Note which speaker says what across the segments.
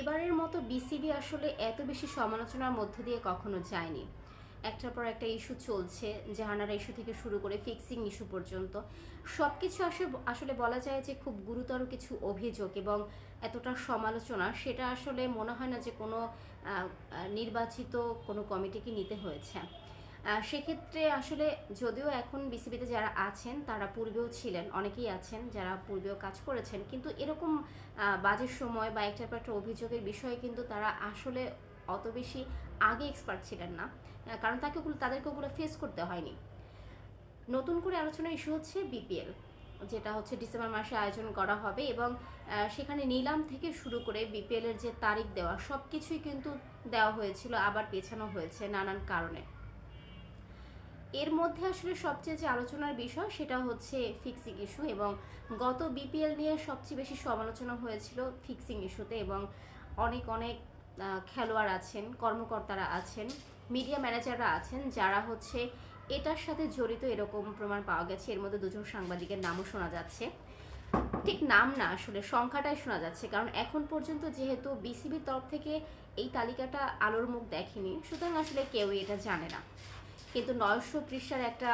Speaker 1: এবারের মতো বিসিবি আসলে এত বেশি সমালোচনার মধ্য দিয়ে কখনো যায়নি। একটার পর একটা ইস্যু চলছে, জাহানারা ইস্যু থেকে শুরু করে ফিক্সিং ইস্যু পর্যন্ত। সব কিছু আসলে বলা যায় যে খুব গুরুতর কিছু অভিযোগ এবং এতটা সমালোচনা, সেটা আসলে মনে হয় না যে কোনো নির্বাচিত কোনো কমিটিকে নিতে হয়েছে। সেক্ষেত্রে আসলে যদিও এখন বিসিবিতে যারা আছেন তারা পূর্বেও ছিলেন অনেকেই আছেন যারা পূর্বেও কাজ করেছেন কিন্তু এরকম আহ, বাজে সময় বা একটার পর একটা অভিযোগের বিষয়ে কিন্তু তারা আসলে অত বেশি আগে এক্সপার্ট ছিলেন না কারণ তাকে তাদেরকে ওগুলো ফেস করতে হয়নি। নতুন করে আলোচনার ইস্যু হচ্ছে বিপিএল যেটা হচ্ছে ডিসেম্বর মাসে আয়োজন করা হবে এবং সেখানে নিলাম থেকে শুরু করে বিপিএলের যে তারিখ দেওয়া সব কিছুই কিন্তু দেওয়া হয়েছিল আবার পেছানো হয়েছে নানান কারণে। এর মধ্যে আসলে সবচেয়ে যে আলোচনার বিষয় সেটা হচ্ছে ফিক্সিং ইস্যু এবং গত বিপিএল নিয়ে সবচেয়ে বেশি সমালোচনা হয়েছিল ফিক্সিং ইস্যুতে এবং অনেক অনেক খেলোয়াড় আছেন, কর্মকর্তারা আছেন মিডিয়া ম্যানেজাররা আছেন যারা হচ্ছে এটার সাথে জড়িত এরকম প্রমাণ পাওয়া গেছে। এর মধ্যে দুজন সাংবাদিকের নামও শোনা যাচ্ছে। ঠিক নাম না, আসলে সংখ্যাটাই শোনা যাচ্ছে কারণ এখন পর্যন্ত যেহেতু বিসিবির তরফ থেকে এই তালিকাটা আলোর মুখ দেখেনি, সুতরাং আসলে কেউই এটা জানে না। কিন্তু নয়শো পৃষ্ঠার একটা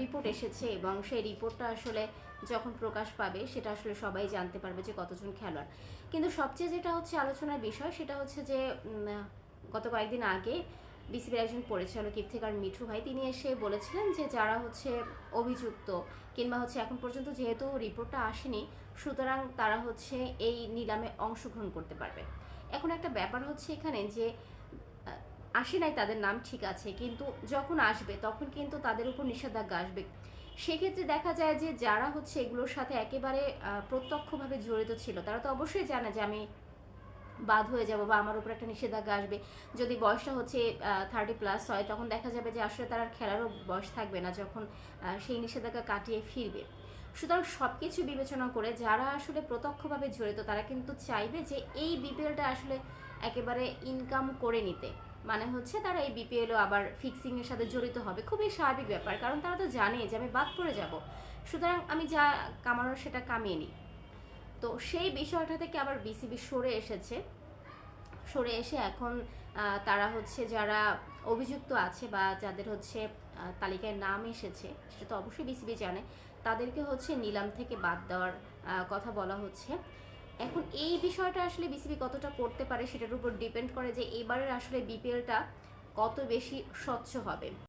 Speaker 1: রিপোর্ট এসেছে এবং সেই রিপোর্টটা আসলে যখন প্রকাশ পাবে, সেটা আসলে সবাই জানতে পারবে যে কতজন খেলোয়াড়। কিন্তু সবচেয়ে যেটা হচ্ছে আলোচনার বিষয়, সেটা হচ্ছে যে গত কয়েকদিন আগে বিসিবির একজন পরিচালক ইফতেকার মিঠু ভাই, তিনি এসে বলেছিলেন যে যারা হচ্ছে অভিযুক্ত কিংবা হচ্ছে এখন পর্যন্ত যেহেতু রিপোর্টটা আসেনি, সুতরাং তারা হচ্ছে এই নিলামে অংশগ্রহণ করতে পারবে। এখন একটা ব্যাপার হচ্ছে এখানে যে আসে নাই তাদের নাম ঠিক আছে, কিন্তু যখন আসবে তখন কিন্তু তাদের উপর নিষেধাজ্ঞা আসবে। সেক্ষেত্রে দেখা যায় যে যারা হচ্ছে এগুলোর সাথে একেবারে প্রত্যক্ষভাবে জড়িত ছিল, তারা তো অবশ্যই জানে যে আমি বাদ হয়ে যাব বা আমার উপর একটা নিষেধাজ্ঞা আসবে। যদি বয়সটা হচ্ছে থার্টি প্লাস হয়, তখন দেখা যাবে যে আসলে তার খেলারও বয়স থাকবে না যখন সেই নিষেধাজ্ঞা কাটিয়ে ফিরবে। সুতরাং সব কিছু বিবেচনা করে যারা আসলে প্রত্যক্ষভাবে জড়িত তারা কিন্তু চাইবে যে এই বিপিএলটা আসলে একেবারে ইনকাম করে নিতে। মানে হচ্ছে তারা এই বিপিএলও আবার ফিক্সিং এর সাথে জড়িত হবে। খুবই স্বাভাবিক ব্যাপার, কারণ তারা তো জানে যে আমি বাদ পড়ে যাব। সুতরাং আমি যা কামানোর সেটা কামিয়ে নিই। তো সেই বিষয়টা থেকে আবার বিসিবি সরে এসেছে। সরে এসে এখন তারা হচ্ছে যারা অভিযুক্ত আছে বা যাদের হচ্ছে তালিকায় নাম এসেছে, সেটা তো অবশ্যই বিসিবি জানে, তাদেরকে হচ্ছে নিলাম থেকে বাদ দেওয়ার কথা বলা হচ্ছে। এখন এই বিষয়টা আসলে বিসিবি কতটা করতে পারে সেটার উপর ডিপেন্ড করে যে এবারের আসলে বিপিএলটা কত বেশি স্বচ্ছ হবে।